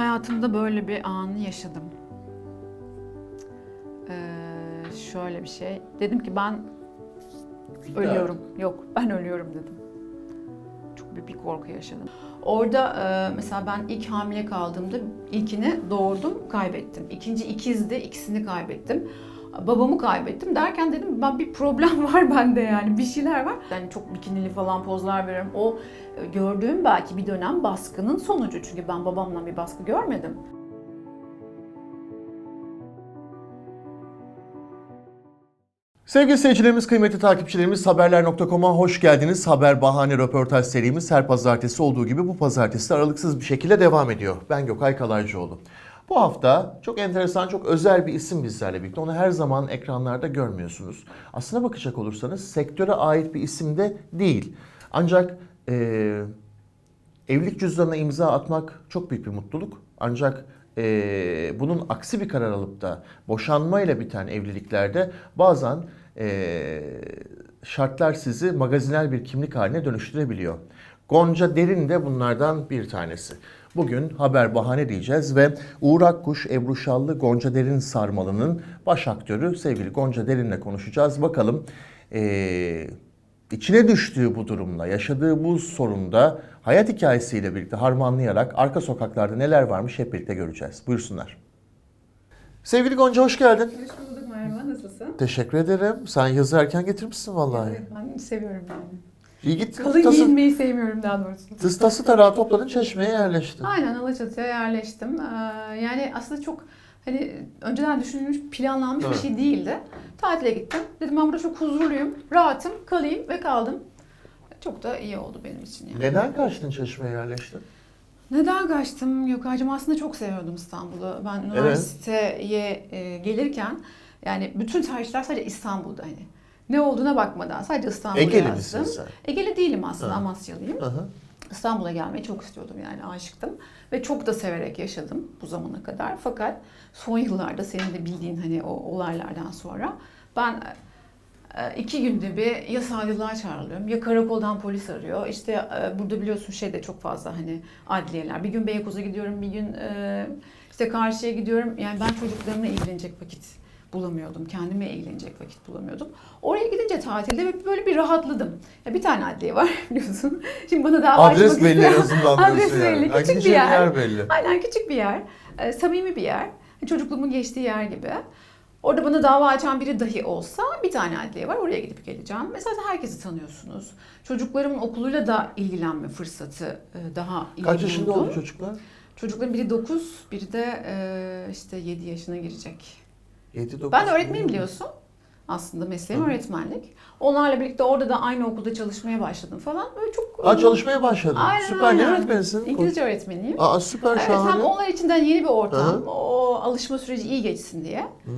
Hayatımda böyle bir anı yaşadım. Ee, şöyle bir şey. Dedim ki ben ölüyorum. Yok ben ölüyorum dedim. Çok büyük bir korku yaşadım. Orada e, mesela ben ilk hamile kaldığımda ilkini doğurdum, kaybettim. İkinci ikizdi, ikisini kaybettim. Babamı kaybettim derken dedim ben bir problem var bende yani bir şeyler var. Yani çok bikinili falan pozlar veriyorum. O e, gördüğüm belki bir dönem baskının sonucu. Çünkü ben babamdan bir baskı görmedim. Sevgili seyircilerimiz, kıymetli takipçilerimiz haberler.com'a hoş geldiniz. Haber Bahane Röportaj serimiz her pazartesi olduğu gibi bu pazartesi de aralıksız bir şekilde devam ediyor. Ben Gökay Kalaycıoğlu. Bu hafta çok enteresan, çok özel bir isim bizlerle birlikte. Onu her zaman ekranlarda görmüyorsunuz. Aslına bakacak olursanız sektöre ait bir isim de değil. Ancak eee Evlilik cüzdanına imza atmak çok büyük bir mutluluk. Ancak eee, bunun aksi bir karar alıp da boşanmayla biten evliliklerde bazen eee, şartlar sizi magazinel bir kimlik haline dönüştürebiliyor. Gonca Derin de bunlardan bir tanesi. Bugün haber bahane diyeceğiz ve Uğur Akkuş, Ebru Şallı, Gonca Derin Sarmalı'nın baş aktörü sevgili Gonca Derin'le konuşacağız. Bakalım eee içine düştüğü bu durumla, yaşadığı bu sorunda hayat hikayesiyle birlikte harmanlayarak arka sokaklarda neler varmış hep birlikte göreceğiz. Buyursunlar. Sevgili Gonca hoş geldin. Hoş bulduk Merhaba, nasılsın? Teşekkür ederim. Sen yazı erken getirmişsin vallahi. Evet, ben seviyorum yani. İyi git. Kalın Tası, giyinmeyi sevmiyorum daha doğrusu. tıs tası tarağı topladın çeşmeye yerleştin. Aynen Alaçatı'ya yerleştim. Ee, yani aslında çok hani önceden düşünülmüş, planlanmış Evet. bir şey değildi. Tatile gittim. Dedim ben burada çok huzurluyum, rahatım, kalayım ve kaldım. Çok da iyi oldu benim için yani. Neden kaçtın çeşmeye yerleştin? Neden kaçtım Gökay'cığım? Aslında çok seviyordum İstanbul'u. Ben üniversiteye e, gelirken yani bütün tercihler sadece İstanbul'da hani. Ne olduğuna bakmadan sadece İstanbul'u Egeli yazdım. misin sen? Egeli değilim aslında. Amasyalıyım. Aha. İstanbul'a gelmeyi çok istiyordum yani aşıktım. Ve çok da severek yaşadım bu zamana kadar. Fakat son yıllarda senin de bildiğin hani o olaylardan sonra ben e, iki günde bir ya savcılığa çağrılıyorum ya karakoldan polis arıyor. İşte e, burada biliyorsun şey de çok fazla hani adliyeler. Bir gün Beykoz'a gidiyorum, bir gün e, işte karşıya gidiyorum. Yani ben çocuklarımla ilgilenecek vakit bulamıyordum. Kendime ilgilenecek vakit bulamıyordum. Oraya gidince tatilde böyle bir rahatladım. Ya bir tane adliye var biliyorsun. Şimdi bana daha Adres belli en azından Adres yani. belli, küçük bir gideceğin yer. yer belli. Aynen küçük bir yer. E, samimi bir yer. Çocukluğumun geçtiği yer gibi. Orada bana dava açan biri dahi olsa bir tane adliye var. Oraya gidip geleceğim. Mesela herkesi tanıyorsunuz. Çocuklarımın okuluyla da ilgilenme fırsatı e, daha iyi Kaç yaşında oldu çocuklar? Çocukların biri 9, biri de e, işte 7 yaşına girecek. 7 9. Ben öğretmenim biliyorsun. Aslında mesleğim öğretmenlik. Onlarla birlikte orada da aynı okulda çalışmaya başladım falan. Böyle çok... Aa çalışmaya başladın. Aynen, Süper ne aynen. öğretmenisin? İngilizce öğretmeniyim. Aa süper Evet, hem şahane. onlar içinden yeni bir ortam, Hı. o alışma süreci iyi geçsin diye. Hı hı.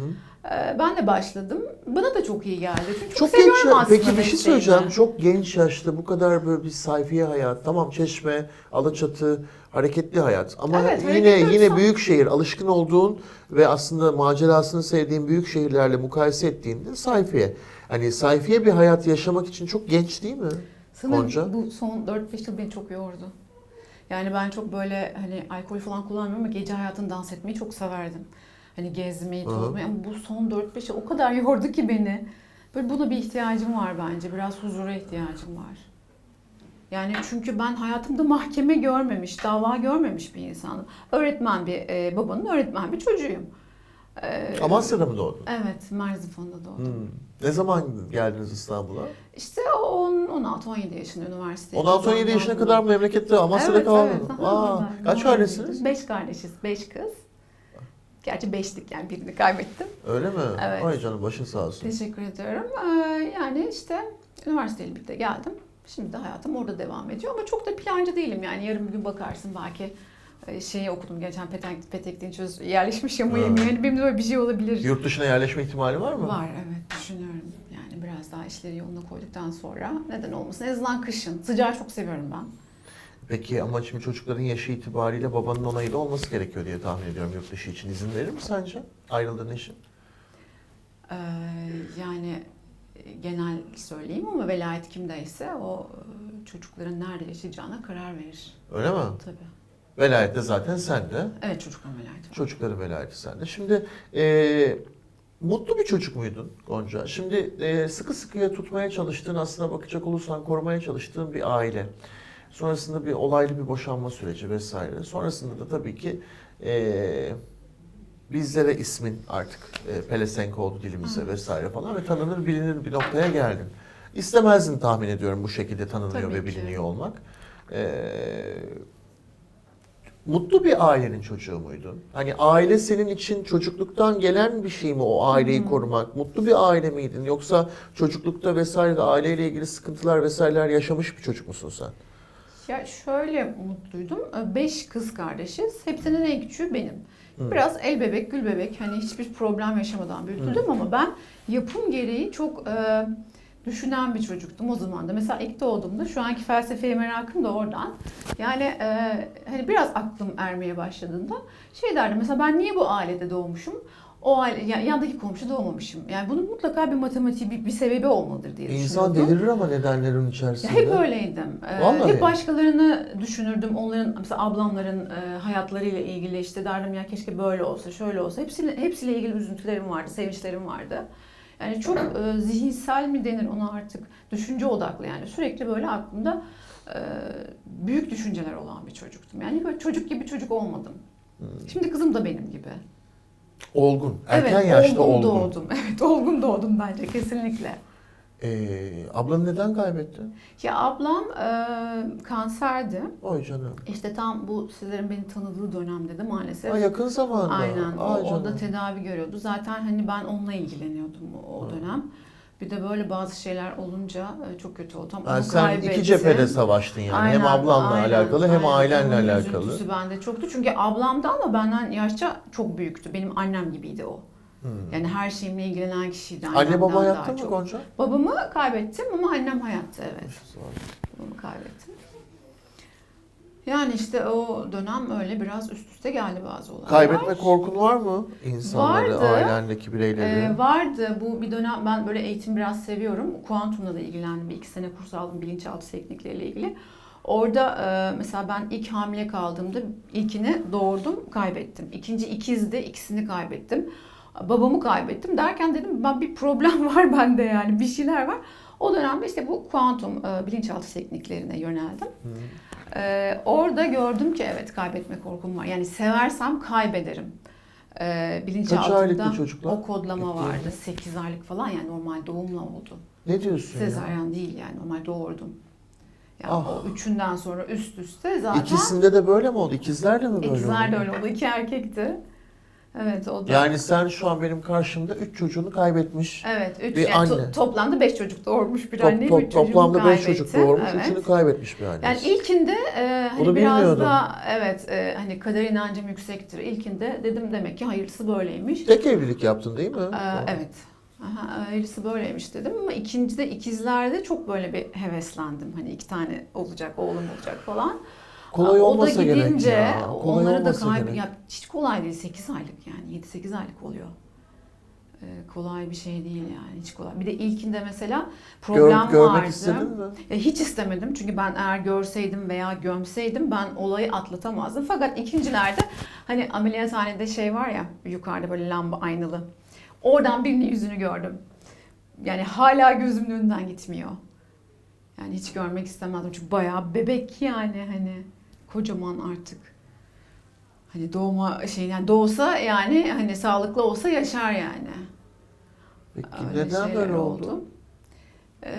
Ee, Ben de başladım. Bana da çok iyi geldi. Çünkü çok, Çok genç aslında Peki bir şey söyleyeceğim. Çok genç yaşta bu kadar böyle bir sayfiye hayat. Tamam Çeşme, Alaçatı, hareketli hayat. Ama Evet, yine yine insan. büyük şehir, alışkın olduğun ve aslında macerasını sevdiğin büyük şehirlerle mukayese ettiğinde sayfiye. Hani sayfiye bir hayat yaşamak için çok genç değil mi? Sanırım Gonca? bu son 4-5 yıl beni çok yordu. Yani ben çok böyle hani alkol falan kullanmıyorum ama gece hayatını dans etmeyi çok severdim. Hani gezmeyi, tozmayı ama bu son 4-5 yıl o kadar yordu ki beni. Böyle buna bir ihtiyacım var bence. Biraz huzura ihtiyacım var. Yani çünkü ben hayatımda mahkeme görmemiş, dava görmemiş bir insanım. Öğretmen bir e, babanın öğretmen bir çocuğuyum. E, Amasya'da mı doğdun? Evet, Merzifon'da doğdum. Hmm. Ne zaman geldiniz İstanbul'a? İşte 10 16-17 yaşında üniversiteye. 16-17 yaşına kadar memlekette Amasya'da evet, kaldın. Evet, Aa, kaç kardeşsiniz? Beş kardeşiz, beş kız. Gerçi beşlik yani birini kaybettim. Öyle mi? Evet. Ay canım başın sağ olsun. Teşekkür ediyorum. Ee, yani işte üniversiteyle birlikte geldim. Şimdi de hayatım orada devam ediyor ama çok da plancı değilim yani. Yarın bir gün bakarsın belki şeyi okudum geçen Petek, Petek Dinçöz yerleşmiş ya Ha. Miami. Yani benim de böyle bir şey olabilir. Yurt dışına yerleşme ihtimali var mı? Var evet düşünüyorum. Yani biraz daha işleri yoluna koyduktan sonra neden olmasın. En azından kışın. Sıcağı çok seviyorum ben. Peki ama şimdi çocukların yaşı itibariyle babanın onayıyla olması gerekiyor diye tahmin ediyorum yurt dışı için. izin verir mi sence ayrıldığın eşin? Ee, yani e, genel söyleyeyim ama velayet kimdeyse o e, çocukların nerede yaşayacağına karar verir. Öyle mi? Tabii. Velayet de zaten sende. Evet çocukluğum velayeti var. Çocukların velayeti sende. Şimdi e, mutlu bir çocuk muydun Gonca? Şimdi e, sıkı sıkıya tutmaya çalıştığın aslına bakacak olursan korumaya çalıştığın bir aile. Sonrasında bir olaylı bir boşanma süreci vesaire. Sonrasında da tabii ki e, bizlere ismin artık e, pelesenk oldu dilimize vesaire falan ve tanınır bilinir bir noktaya geldin. İstemezdin tahmin ediyorum bu şekilde tanınıyor Tabii ve ki. biliniyor olmak. E, mutlu bir ailenin çocuğu muydun? Hani aile senin için çocukluktan gelen bir şey mi o aileyi korumak? Mutlu bir aile miydin? Yoksa çocuklukta vesaire de aileyle ilgili sıkıntılar vesaireler yaşamış bir çocuk musun sen? Ya şöyle mutluydum. Beş kız kardeşiz. Hepsinin en küçüğü benim. Biraz el bebek, gül bebek. Hani hiçbir problem yaşamadan büyütüldüm ama ben yapım gereği çok e, düşünen bir çocuktum o zaman da. Mesela ilk doğduğumda şu anki felsefeye merakım da oradan. Yani e, hani biraz aklım ermeye başladığında şey derdim mesela ben niye bu ailede doğmuşum? O aile, yani yandaki komşu doğmamışım. Yani bunun mutlaka bir matematiği, bir, bir sebebi olmalıdır diye İnsan düşünüyordum. delirir ama nedenlerin Ya içerisinde. hep öyleydim. Ee, Vallahi. hep başkalarını düşünürdüm. Onların mesela ablamların e, hayatlarıyla ilgili işte derdim ya keşke böyle olsa, şöyle olsa. Hepsiyle, hepsiyle ilgili üzüntülerim vardı, sevinçlerim vardı. Yani çok e, zihinsel mi denir ona artık? Düşünce odaklı yani. Sürekli böyle aklımda e, büyük düşünceler olan bir çocuktum. Yani böyle çocuk gibi çocuk olmadım. Hmm. Şimdi kızım da benim gibi. Olgun. Erken evet, yaşta olgun olgun. doğdum. Evet, olgun doğdum bence kesinlikle. Ee, ablanı neden kaybettin? Ya ablam e, kanserdi. Oy canım. İşte tam bu sizlerin beni tanıdığı dönemde de maalesef. Ha, yakın zamanda. Aynen. O, Ay orada canım. tedavi görüyordu. Zaten hani ben onunla ilgileniyordum o, o dönem. Bir de böyle bazı şeyler olunca e, çok kötü oldu. Tam onu sen kaybettim. iki cephede savaştın yani. hem Aynen, ablanla aynen, alakalı hem aynen. ailenle Onun alakalı. üzüntüsü bende çoktu. Çünkü ablam da ama benden yaşça çok büyüktü. Benim annem gibiydi o. Hmm. Yani her şeyimle ilgilenen kişiydi. Anne baba hayatta mı çok. Gonca? Babamı kaybettim ama annem hayatta evet. Babamı kaybettim. Yani işte o dönem öyle biraz üst üste geldi bazı olaylar. Kaybetme korkun var mı? İnsanları, Vardı. ailendeki bireyleri. Ee, vardı bu bir dönem ben böyle eğitim biraz seviyorum. Kuantumla da ilgilendim. Bir iki sene kurs aldım bilinçaltı teknikleriyle ilgili. Orada e, mesela ben ilk hamile kaldığımda ilkini doğurdum kaybettim. İkinci ikizdi ikisini kaybettim. Babamı kaybettim derken dedim ben bir problem var bende yani bir şeyler var. O dönemde işte bu kuantum e, bilinçaltı tekniklerine yöneldim. Ee, orada gördüm ki evet kaybetme korkum var. Yani seversem kaybederim. Ee, çocuklar? o kodlama Gittiğinde? vardı. 8 aylık falan yani normal doğumla oldu. Ne diyorsun ya? Sezaryen değil yani normal doğurdum. Yani Ah. o üçünden sonra üst üste zaten İkisinde de böyle mi oldu? İkizler de mi böyle ikizler oldu? de öyle oldu. İki erkekti. Evet o da. Yani sen şu an benim karşımda üç çocuğunu kaybetmiş. Evet, üç, Bir yani to- anne. toplamda beş çocuk doğurmuş bir Top- anne, top- üç toplamda beş kaybetti. çocuk doğurmuş, Evet. üçünü kaybetmiş bir anne. Yani ilkinde e, hani Bunu biraz bilmiyordum. da evet e, hani kader inancım yüksektir. İlkinde dedim demek ki hayırlısı böyleymiş. Tek evlilik yaptın değil mi? Ee, evet. Aha, hayırlısı böyleymiş dedim ama ikincide ikizlerde çok böyle bir heveslendim. Hani iki tane olacak, oğlum olacak falan. Kolay Aa, olmasa o da gerek gidince ya. Kolay onları da olmasa kayb gerek. ya hiç kolay değil 8 aylık yani 7-8 aylık oluyor. Ee, kolay bir şey değil yani hiç kolay. Bir de ilkinde mesela Gör- problem görmek vardı. istedin mi? Ya hiç istemedim çünkü ben eğer görseydim veya gömseydim ben olayı atlatamazdım. Fakat ikincilerde hani ameliyathanede şey var ya yukarıda böyle lamba aynalı. Oradan birinin yüzünü gördüm. Yani hala gözümün önünden gitmiyor. Yani hiç görmek istemezdim çünkü bayağı bebek yani hani kocaman artık. Hani doğma şey yani doğsa yani hani sağlıklı olsa yaşar yani. Peki Öyle neden böyle oldu? Ee,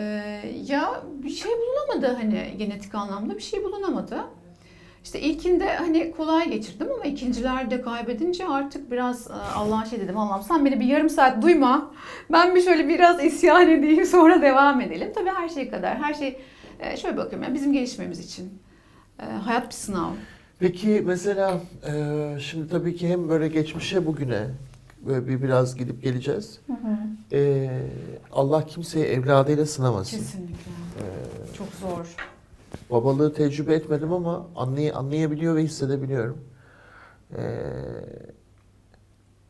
ya bir şey bulunamadı hani genetik anlamda bir şey bulunamadı. İşte ilkinde hani kolay geçirdim ama ikincilerde kaybedince artık biraz e, Allah'a şey dedim Allah'ım sen beni bir yarım saat duyma. Ben bir şöyle biraz isyan edeyim sonra devam edelim. Tabii her şey kadar her şey e, şöyle bakıyorum yani bizim gelişmemiz için. E, hayat bir sınav. Peki mesela e, şimdi tabii ki hem böyle geçmişe bugüne böyle bir biraz gidip geleceğiz. E, Allah kimseyi evladıyla sınamasın. Kesinlikle. E, Çok zor. babalığı tecrübe etmedim ama anlay anlayabiliyor ve hissedebiliyorum. E,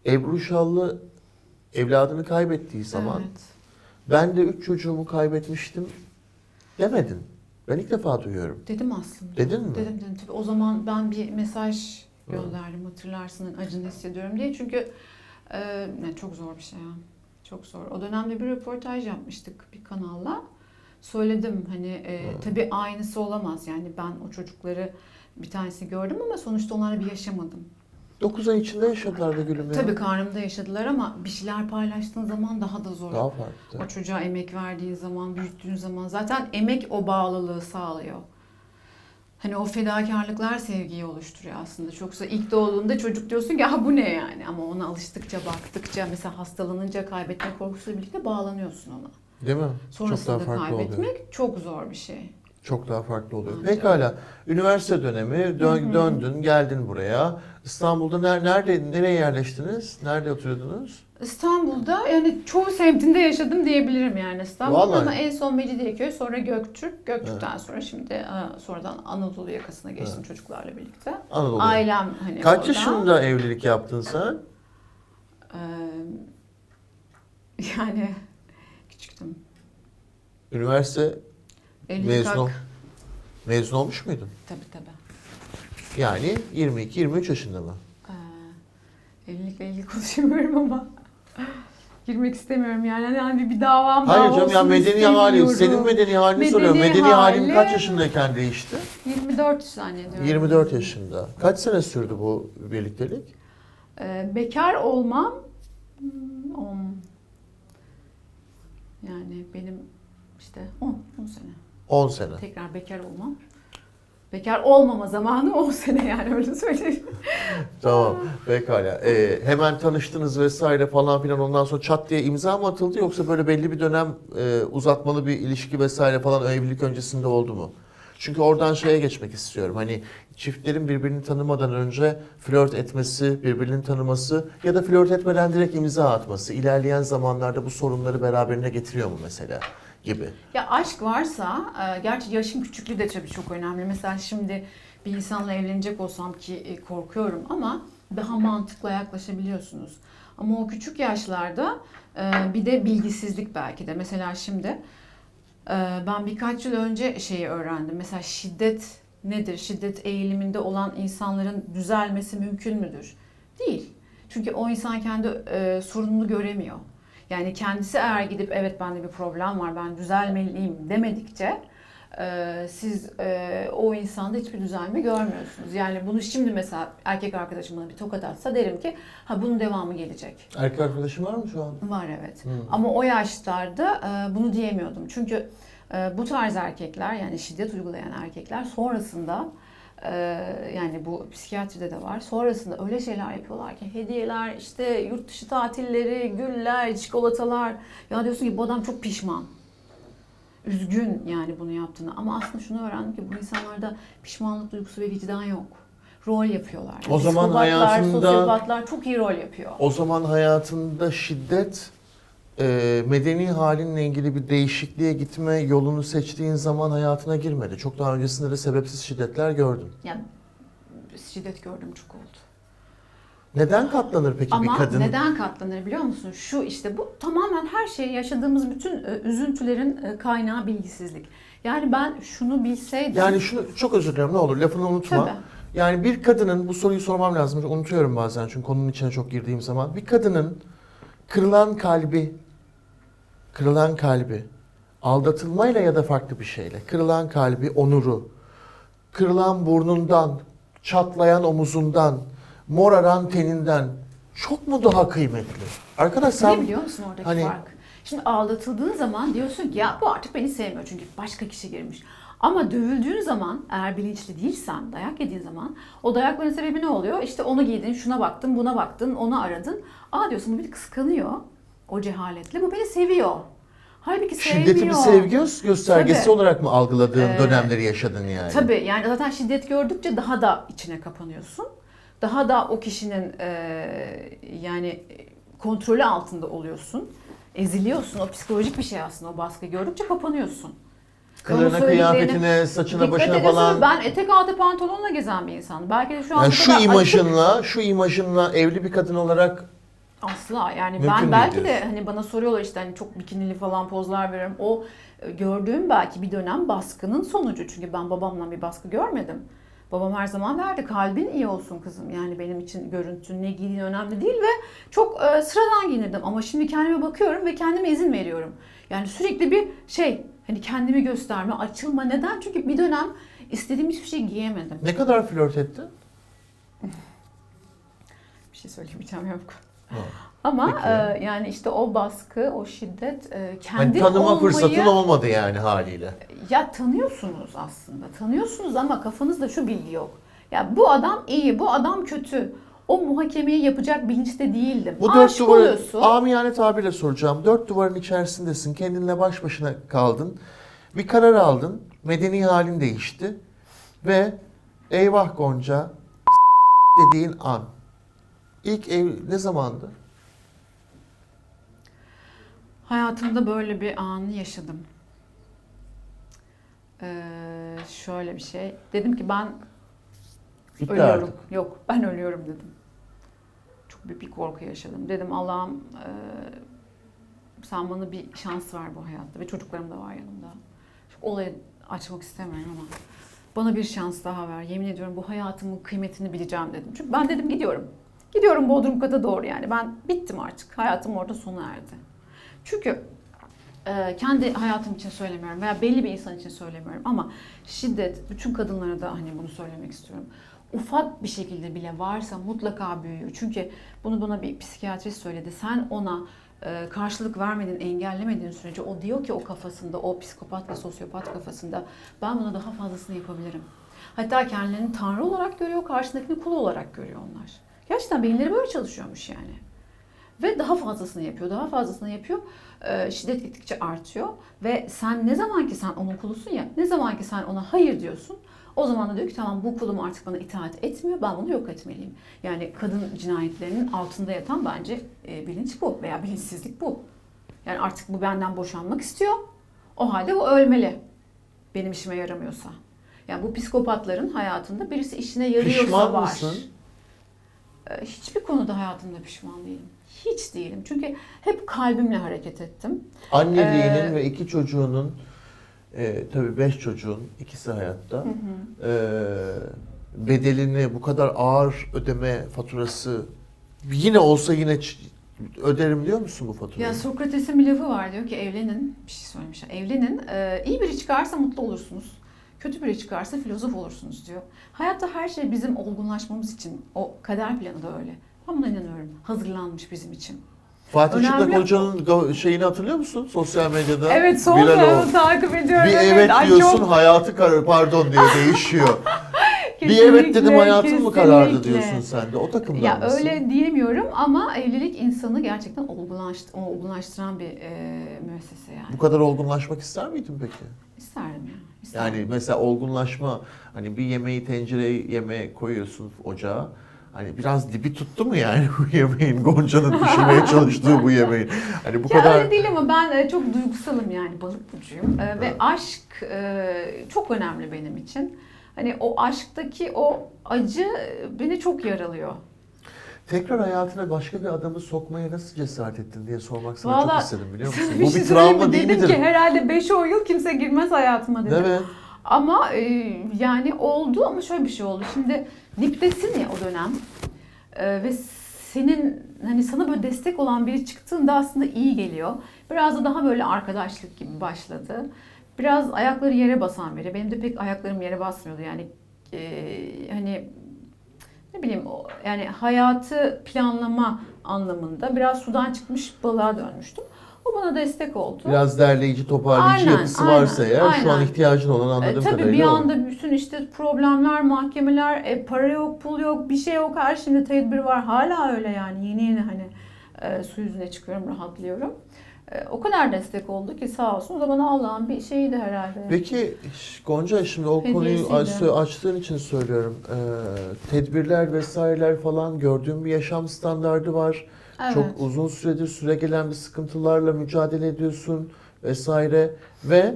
Ebru Şallı evladını kaybettiği zaman Evet. ben de üç çocuğumu kaybetmiştim demedin. Ben ilk defa duyuyorum. Dedim aslında. Dedin mi? Dedim dedim. Tabii o zaman ben bir mesaj gönderdim hatırlarsın acını hissediyorum diye. Çünkü e, ne, çok zor bir şey ya. Çok zor. O dönemde bir röportaj yapmıştık bir kanalla. Söyledim hani e, tabii aynısı olamaz. Yani ben o çocukları bir tanesi gördüm ama sonuçta onlarla bir yaşamadım. 9 ay içinde yaşadılar be gülüm ya. Tabii karnımda yaşadılar ama bir şeyler paylaştığın zaman daha da zor. Daha farklı. O çocuğa emek verdiğin zaman, büyüttüğün zaman zaten emek o bağlılığı sağlıyor. Hani o fedakarlıklar sevgiyi oluşturuyor aslında. Çoksa ilk doğduğunda çocuk diyorsun ki ha bu ne yani ama ona alıştıkça, baktıkça mesela hastalanınca kaybetme korkusuyla birlikte bağlanıyorsun ona. Değil mi? Sonrasında çok daha farklı kaybetmek oluyor. çok zor bir şey. Çok daha farklı oluyor. Bence. Pekala. Üniversite dönemi dön- Hı hı. döndün, geldin buraya. İstanbul'da ner- nerede nereye yerleştiniz? Nerede oturuyordunuz? İstanbul'da yani çoğu semtinde yaşadım diyebilirim yani İstanbul'da Vallahi. ama en son Mecidiyeköy sonra Göktürk. Göktürk'ten sonra şimdi e, sonradan Anadolu yakasına geçtim çocuklarla birlikte. Anadolu. Ailem hani Kaç orada. yaşında evlilik yaptın sen? Ee, yani küçüktüm. Üniversite 50 mezun, ol- mezun olmuş muydun? Tabii tabii. Yani 22-23 yaşında mı? Ee, evlilikle ilgili konuşamıyorum ama girmek istemiyorum yani. Hani hani bir davam Hayır daha canım ya olsun medeni hali, istemiyorum. senin medeni halini Medeni soruyorum. Medeni halin hali- kaç yaşındayken değişti? 24 zannediyorum. 24 yaşında. Kaç sene sürdü bu birliktelik? Ee, bekar olmam hmm, on. Yani benim işte 10, 10 sene. 10 sene. Tekrar bekar olmam. Bekar olmama zamanı 10 sene yani öyle söyleyeyim. Tamam. Pekala. Ee, hemen tanıştınız vesaire falan filan ondan sonra çat diye imza mı atıldı yoksa böyle belli bir dönem e, uzatmalı bir ilişki vesaire falan evlilik öncesinde oldu mu? Çünkü oradan şeye geçmek istiyorum. Hani çiftlerin birbirini tanımadan önce flört etmesi, birbirini tanıması ya da flört etmeden direkt imza atması ilerleyen zamanlarda bu sorunları beraberine getiriyor mu mesela gibi. Ya aşk varsa, e, gerçi yaşın küçüklüğü de tabii çok önemli. Mesela şimdi bir insanla evlenecek olsam ki e, korkuyorum ama daha mantıklı yaklaşabiliyorsunuz. Ama o küçük yaşlarda e, bir de bilgisizlik belki de. Mesela şimdi e, ben birkaç yıl önce şeyi öğrendim. Mesela şiddet nedir? Şiddet eğiliminde olan insanların düzelmesi mümkün müdür? Değil. Çünkü o insan kendi e, sorununu göremiyor. Yani kendisi eğer gidip evet bende bir problem var ben düzelmeliyim demedikçe e, siz e, o insanda hiçbir düzelme görmüyorsunuz. Yani bunu şimdi mesela erkek arkadaşım bana bir tokat atsa derim ki ha bunun devamı gelecek. Erkek arkadaşın var mı şu an? Var evet. Hı. Ama o yaşlarda e, bunu diyemiyordum. Çünkü e, bu tarz erkekler yani şiddet uygulayan erkekler sonrasında yani bu psikiyatride de var. Sonrasında öyle şeyler yapıyorlar ki hediyeler, işte yurt dışı tatilleri, güller, çikolatalar. Ya diyorsun ki bu adam çok pişman. Üzgün yani bunu yaptığını. Ama aslında şunu öğrendim ki bu insanlarda pişmanlık duygusu ve vicdan yok. Rol yapıyorlar. O zaman hayatında- sosyopatlar çok iyi rol yapıyor. O zaman hayatında şiddet e, medeni halinle ilgili bir değişikliğe gitme yolunu seçtiğin zaman hayatına girmedi. Çok daha öncesinde de sebepsiz şiddetler gördün. Yani şiddet gördüm çok oldu. Neden katlanır peki Ama bir kadın? neden katlanır biliyor musun? Şu işte bu tamamen her şey yaşadığımız bütün e, üzüntülerin e, kaynağı bilgisizlik. Yani ben şunu bilseydim. Yani şunu çok özür dilerim ne olur lafını unutma. Tabii. Yani bir kadının bu soruyu sormam lazım. Unutuyorum bazen çünkü konunun içine çok girdiğim zaman. Bir kadının kırılan kalbi, kırılan kalbi, aldatılmayla ya da farklı bir şeyle, kırılan kalbi, onuru, kırılan burnundan, çatlayan omuzundan, moraran teninden çok mu daha kıymetli? Arkadaş Ne sen biliyor musun oradaki hani- fark? Şimdi aldatıldığın zaman diyorsun ki ya bu artık beni sevmiyor çünkü başka kişi girmiş. Ama dövüldüğün zaman eğer bilinçli değilsen, dayak yediğin zaman o dayakların sebebi ne oluyor? İşte onu giydin, şuna baktın, buna baktın, onu aradın. Aa diyorsun bu beni kıskanıyor o cehaletle. Bu beni seviyor. Halbuki sevmiyor. şiddeti bir sevgi gö- göstergesi Tabii. olarak mı algıladığın Ee, dönemleri yaşadın yani? Tabii yani zaten şiddet gördükçe daha da içine kapanıyorsun. Daha da o kişinin e, yani kontrolü altında oluyorsun. Eziliyorsun. O psikolojik bir şey aslında o baskı gördükçe kapanıyorsun. Kılığına, kıyafetine, saçına, başına falan. Ben etek altı pantolonla gezen bir insan. Belki de şu an Yani şu açık- imajınla, şu imajınla evli bir kadın olarak Asla yani Mümkün ben belki de diyorsun. hani bana soruyorlar işte hani çok bikinili falan pozlar veriyorum. O e, gördüğüm belki bir dönem baskının sonucu. Çünkü ben babamdan bir baskı görmedim. Babam her zaman verdi kalbin iyi olsun kızım. Yani benim için görüntün ne giydiğin önemli değil ve çok e, sıradan giyinirdim. Ama şimdi kendime bakıyorum ve kendime izin veriyorum. Yani sürekli bir şey hani kendimi gösterme, açılma. Neden? Çünkü bir dönem istediğim hiçbir şey giyemedim. Ne kadar flört ettin? Bir şey söylemeyeceğim yok. Ama Peki. e, yani işte o baskı, o şiddet e, Hani kendi tanıma olmayı fırsatın olmadı yani haliyle. ya tanıyorsunuz aslında. Tanıyorsunuz ama kafanızda şu bilgi yok. Ya bu adam iyi, bu adam kötü. O muhakemeyi yapacak bilinçte değildim. Bu dört Aşık duvarı, oluyorsun. amiyane tabirle soracağım. Dört duvarın içerisindesin, kendinle baş başına kaldın. Bir karar aldın, medeni halin değişti. Ve eyvah Gonca dediğin an. İlk ev ne zamandı? Hayatımda böyle bir anı yaşadım. Ee, şöyle bir şey. Dedim ki ben Bitti ölüyorum. artık. Yok ben ölüyorum dedim. Çok büyük bir korku yaşadım. Dedim Allah'ım e, sen bana bir şans ver bu hayatta ve çocuklarım da var yanımda. Olayı açmak istemiyorum ama bana bir şans daha ver. Yemin ediyorum bu hayatımın kıymetini bileceğim dedim. Çünkü ben dedim gidiyorum. Gidiyorum Bodrum kata doğru yani. Ben bittim artık. Hayatım orada sona erdi. Çünkü e, kendi hayatım için söylemiyorum veya belli bir insan için söylemiyorum ama şiddet bütün kadınlara da hani bunu söylemek istiyorum. Ufak bir şekilde bile varsa mutlaka büyüyor. Çünkü bunu bana bir psikiyatrist söyledi. Sen ona e, karşılık vermediğin, engellemediğin sürece o diyor ki o kafasında, o psikopat ve sosyopat kafasında ben buna daha fazlasını yapabilirim. Hatta kendilerini tanrı olarak görüyor, karşındakini kul olarak görüyor onlar. Gerçekten beyinleri böyle çalışıyormuş yani. Ve daha fazlasını yapıyor, daha fazlasını yapıyor. Ee, şiddet gittikçe artıyor. Ve sen ne zaman ki sen onun kulusun ya, ne zaman ki sen ona hayır diyorsun, o zaman da diyor ki tamam bu kulum artık bana itaat etmiyor, ben bunu yok etmeliyim. Yani kadın cinayetlerinin altında yatan bence e, bilinç bu veya bilinçsizlik bu. Yani artık bu benden boşanmak istiyor. O halde o ölmeli. Benim işime yaramıyorsa. Yani bu psikopatların hayatında birisi işine yarıyorsa Pişman var. mısın? Ee, Hiçbir konuda hayatımda pişman değilim. Hiç değilim. Çünkü hep kalbimle hareket ettim. Anneliğinin Ee, ve iki çocuğunun, e, tabii beş çocuğun, ikisi hayatta. e, bedelini bu kadar ağır ödeme faturası yine olsa yine öderim diyor musun bu faturayı? Ya Sokrates'in bir lafı var diyor ki evlenin, bir şey söylemiş. Evlenin, e, iyi biri çıkarsa mutlu olursunuz. Kötü biri çıkarsa filozof olursunuz diyor. Hayatta her şey bizim olgunlaşmamız için. O kader planı da öyle. Ben buna inanıyorum. Hazırlanmış bizim için. Fatih önemli- Çıplak Hoca'nın şeyini hatırlıyor musun sosyal medyada? Evet son oldu. takip ediyorum. Bir Evet, evet diyorsun çok- hayatı kar değişiyor değişiyor. bir evet Kesinlikle, dedim hayatın mı karardı kesinlikle. diyorsun sen de. O takımdan Ya mısın? öyle diyemiyorum ama evlilik insanı gerçekten olgunlaştı, olgunlaştıran bir e, müessese yani. Bu kadar olgunlaşmak ister miydin peki? Yani mesela olgunlaşma hani bir yemeği tencereye yemeğe koyuyorsun ocağa. Hani biraz dibi tuttu mu yani bu yemeğin Gonca'nın pişirmeye çalıştığı bu yemeğin. Hani bu ya kadar öyle değil ama ben e, çok duygusalım yani balık burcuyum E, ve aşk e, çok önemli benim için. Hani o aşktaki o acı beni çok yaralıyor. Tekrar hayatına başka bir adamı sokmaya nasıl cesaret ettin diye sormak sana çok Vallahi- istedim biliyor musun? Bir bu şey bir travma değil Dedim midir? ki herhalde 5-10 yıl kimse girmez hayatıma dedim. Evet. Ama e, yani oldu ama şöyle bir şey oldu. Şimdi diptesin ya o dönem E, ve senin hani sana böyle destek olan biri çıktığında aslında iyi geliyor. Biraz da daha böyle arkadaşlık gibi başladı. Biraz ayakları yere basan biri. Benim de pek ayaklarım yere basmıyordu yani e, hani ne bileyim o- yani hayatı planlama anlamında biraz sudan çıkmış balığa dönmüştüm. O bana destek oldu. Biraz derleyici, toparlayıcı Aynen, yapısı varsa aynen, eğer şu an aynen. ihtiyacın olan E, anladığım tabii kadarıyla bir o. anda bütün işte problemler, mahkemeler, e, para yok, pul yok, bir şey yok. Her şeyde tedbir var. Hala öyle yani. Yeni yeni hani e, su yüzüne çıkıyorum, rahatlıyorum. E, o kadar destek oldu ki sağ olsun. O da bana Allah'ın bir şeyiydi herhalde. Peki Gonca şimdi o konuyu Hediyesiydi. açtığın için söylüyorum. Ee, tedbirler vesaireler falan gördüğüm bir yaşam standardı var. Evet. Çok uzun süredir süre gelen bir sıkıntılarla mücadele ediyorsun vesaire ve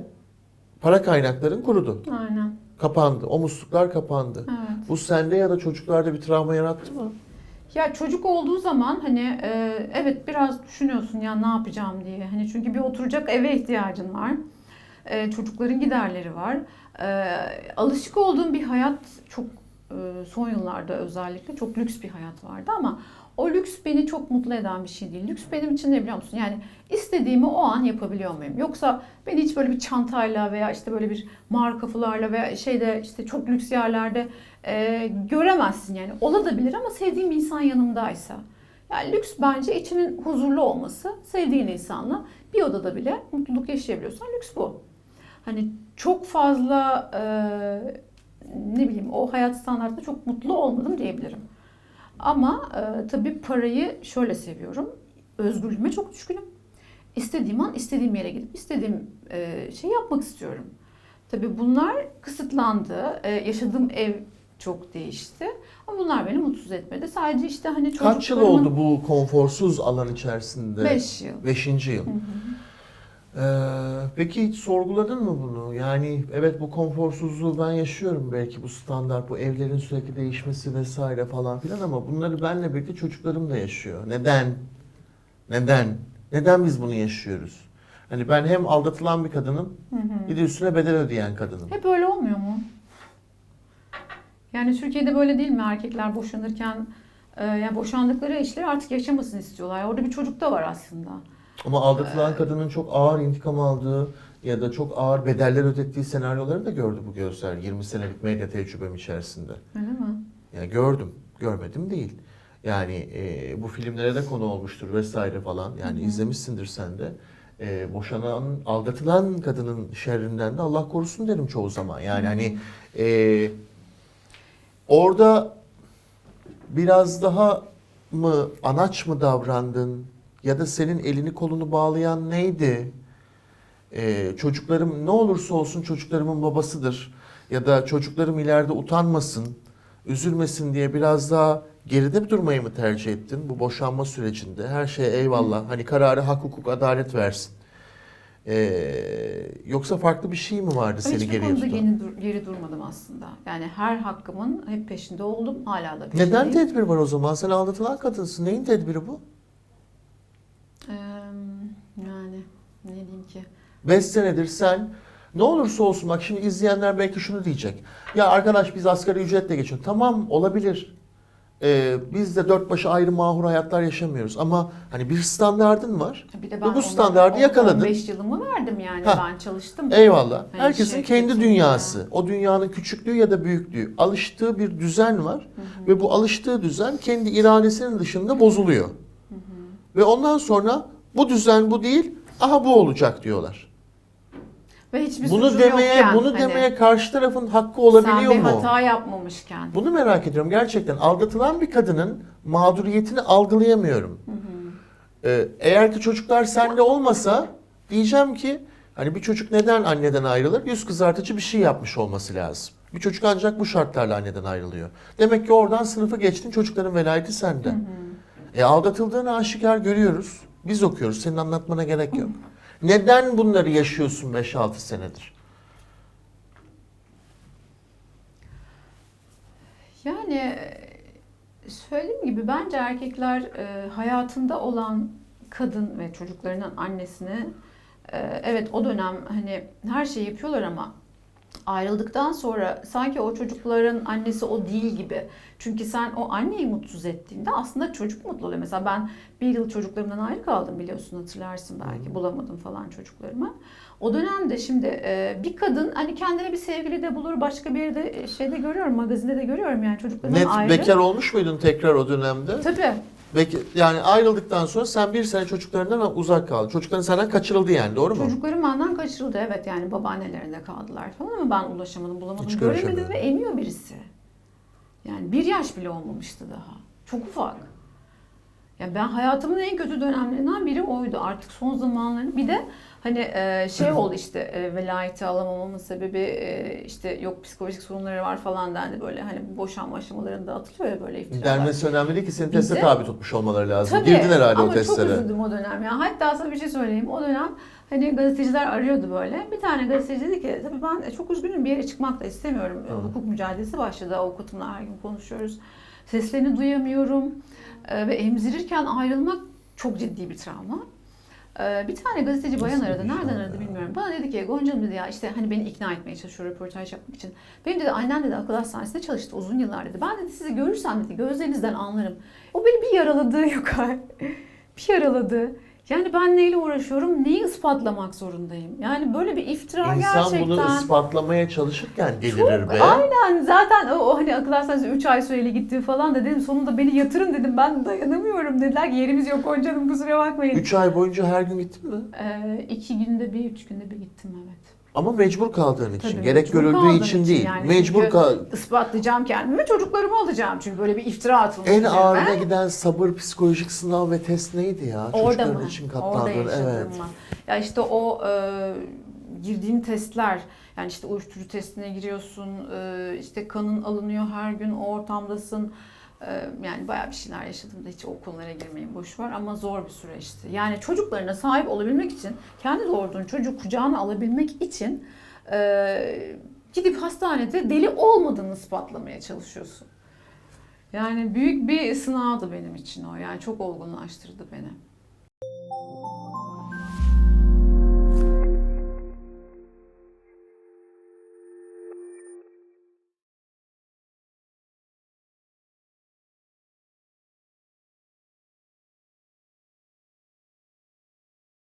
para kaynakların kurudu. Aynen. Kapandı. O musluklar kapandı. Evet. Bu sende ya da çocuklarda bir travma yarattı mı? Ya çocuk olduğu zaman hani e, evet biraz düşünüyorsun ya ne yapacağım diye. Hani çünkü bir oturacak eve ihtiyacın var. E, çocukların giderleri var. E, alışık olduğum bir hayat çok son yıllarda özellikle çok lüks bir hayat vardı ama o lüks beni çok mutlu eden bir şey değil. Lüks benim için ne biliyor musun? Yani istediğimi o an yapabiliyor muyum? Yoksa beni hiç böyle bir çantayla veya işte böyle bir markafularla veya şeyde işte çok lüks yerlerde e, göremezsin yani. Olabilir ama sevdiğim insan yanımdaysa. Yani lüks bence içinin huzurlu olması, sevdiğin insanla bir odada bile mutluluk yaşayabiliyorsan lüks bu. Hani çok fazla e, ne bileyim o hayat standartında çok mutlu olmadım diyebilirim. Ama e, tabii parayı şöyle seviyorum. Özgürlüğüme çok düşkünüm. İstediğim an istediğim yere gidip istediğim e, şeyi yapmak istiyorum. Tabii bunlar kısıtlandı. E, yaşadığım ev çok değişti. Ama bunlar beni mutsuz etmedi. Sadece işte hani çocuklarımın... Kaç yıl oldu bu konforsuz alan içerisinde? 5 yıl. Beşinci yıl. Hı hı. Ee, peki hiç sorguladın mı bunu? Yani evet bu konforsuzluğu ben yaşıyorum belki bu standart, bu evlerin sürekli değişmesi vesaire falan filan ama bunları benle birlikte çocuklarım da yaşıyor. Neden? Neden? Neden biz bunu yaşıyoruz? Hani ben hem aldatılan bir kadınım, Hı hı. bir de üstüne bedel ödeyen kadınım. Hep öyle olmuyor mu? Yani Türkiye'de böyle değil mi? Erkekler boşanırken e, yani boşandıkları eşleri artık yaşamasını istiyorlar. Orada bir çocuk da var aslında. Ama aldatılan kadının çok ağır intikam aldığı ya da çok ağır bedeller ödettiği senaryoları da gördü bu gözler 20 senelik medya tecrübem içerisinde. Öyle mi? Yani gördüm, görmedim değil. Yani e, bu filmlere de konu olmuştur vesaire falan. Yani Hı hı. izlemişsindir sen de. E, boşanan, aldatılan kadının şerrinden de Allah korusun derim çoğu zaman. Yani Hı hı. hani e, orada biraz daha mı anaç mı davrandın ya da senin elini kolunu bağlayan neydi? E, çocuklarım ne olursa olsun çocuklarımın babasıdır ya da çocuklarım ileride utanmasın, üzülmesin diye biraz daha geride mi durmayı mı tercih ettin bu boşanma sürecinde? Her şeye eyvallah. Hani kararı hak, hukuk, adalet versin. Ee, yoksa farklı bir şey mi vardı seni Hiçbir geriye konuda tutan? geri, dur- geri durmadım aslında. Yani her hakkımın hep peşinde oldum. Hala da peşindeyim. Neden tedbir var o zaman? Sen aldatılan kadınsın. Neyin tedbiri bu? Eee, yani ne diyeyim ki? 5 senedir sen ne olursa olsun bak şimdi izleyenler belki şunu diyecek. Ya arkadaş biz asgari ücretle geçiyoruz. Tamam olabilir. Ee, biz de dört başı ayrı mahur hayatlar yaşamıyoruz. Ama hani bir standardın var. Bir de Bu ben ondan- standardı ondan yakaladın. 15 yılımı verdim yani. Ha. Ben çalıştım. Eyvallah. Hani Herkesin şirketin kendi dünyası. O dünyanın küçüklüğü ya da büyüklüğü. Alıştığı bir düzen var. Ve bu alıştığı düzen kendi iradesinin dışında bozuluyor. Ve ondan sonra bu düzen bu değil, aha bu olacak diyorlar. Ve hiçbir bunu demeye, yokken, bunu hani demeye karşı tarafın hakkı olabiliyor sen bir mu? hata yapmamışken. Bunu merak ediyorum gerçekten. Aldatılan bir kadının mağduriyetini algılayamıyorum. Ee, eğer ki çocuklar sende olmasa diyeceğim ki hani bir çocuk neden anneden ayrılır? Yüz kızartıcı bir şey yapmış olması lazım. Bir çocuk ancak bu şartlarla anneden ayrılıyor. Demek ki oradan sınıfı geçtin çocukların velayeti sende. E aldatıldığını aşikar görüyoruz. Biz okuyoruz. Senin anlatmana gerek yok. Neden bunları yaşıyorsun 5-6 senedir? Yani söylediğim gibi bence erkekler e, hayatında olan kadın ve çocuklarının annesini e, evet o dönem hani her şeyi yapıyorlar ama ayrıldıktan sonra sanki o çocukların annesi o değil gibi. Çünkü sen o anneyi mutsuz ettiğinde aslında çocuk mutlu oluyor. Mesela ben bir yıl çocuklarımdan ayrı kaldım biliyorsun hatırlarsın belki bulamadım falan çocuklarımı. O dönemde şimdi e, bir kadın hani kendine bir sevgili de bulur başka bir yerde e, şeyde görüyorum magazinde de görüyorum yani çocuklarından Net ayrı. bekar olmuş muydun tekrar o dönemde? Tabii. Peki yani ayrıldıktan sonra sen bir sene çocuklarından uzak kaldın. Çocukların senden kaçırıldı yani doğru mu? Çocuklarım benden kaçırıldı evet yani babaannelerinde kaldılar falan ama ben ulaşamadım bulamadım Hiç göremedim ve emiyor birisi. Yani bir yaş bile olmamıştı daha. Çok ufak. Ya ben hayatımın en kötü dönemlerinden biri oydu artık son zamanların. Bir de hani e, şey oldu işte e, velayeti alamamamın sebebi e, işte yok psikolojik sorunları var falan dendi böyle hani boşanma aşamalarında atılıyor ya böyle iftiralar. Denmesi önemli değil ki seni teste tabi tutmuş olmaları lazım. Tabii, Girdin herhalde ama o çok testlere. üzüldüm o dönem ya. Hatta sana bir şey söyleyeyim. O dönem hani gazeteciler arıyordu böyle. Bir tane gazeteci dedi ki tabii ben çok üzgünüm bir yere çıkmak da istemiyorum. Hı. Hukuk mücadelesi başladı. Avukatımla her gün konuşuyoruz. Seslerini duyamıyorum. Ee, ve emzirirken ayrılmak çok ciddi bir travma. Ee, bir tane gazeteci bayan aradı. Nereden aradı bilmiyorum. Bana dedi ki Gonca'm dedi ya işte hani beni ikna etmeye çalışıyor röportaj yapmak için. Benim dedi annem dedi akıl hastanesinde çalıştı uzun yıllar dedi. Ben dedi sizi görürsem dedi gözlerinizden anlarım. O beni bir yaraladı Yokay. bir yaraladı. Yani ben neyle uğraşıyorum? Neyi ispatlamak zorundayım? Yani böyle bir iftira İnsan gerçekten. bunu ispatlamaya çalışırken delirir Çok, be. Aynen zaten o, o hani akıl hastanesine 3 ay süreyle gitti falan da dedim sonunda beni yatırın dedim ben dayanamıyorum dediler ki yerimiz yok Gonca'nım kusura bakmayın. 3 ay boyunca her gün gittin mi? Ee, iki günde bir, üç günde bir gittim evet. Ama mecbur kaldığın için. Tabii, Gerek görüldüğü için değil. yani. mecbur kal. Ispatlayacağım kendimi çocuklarımı alacağım çünkü böyle bir iftira atılmış En ağırına giden sabır psikolojik sınav ve test neydi ya? Orada Çocukların mı? için Orada katlandığın. yaşadığım Evet. mı? Ya işte o e, girdiğin testler yani işte uyuşturucu testine giriyorsun, e, işte kanın alınıyor her gün o ortamdasın. E, yani bayağı bir şeyler yaşadım da hiç o konulara girmeyin boş ver ama zor bir süreçti. Yani çocuklarına sahip olabilmek için, kendi doğurduğun çocuğu kucağına alabilmek için e, gidip hastanede deli olmadığını ispatlamaya çalışıyorsun. Yani büyük bir sınavdı benim için o. Yani çok olgunlaştırdı beni.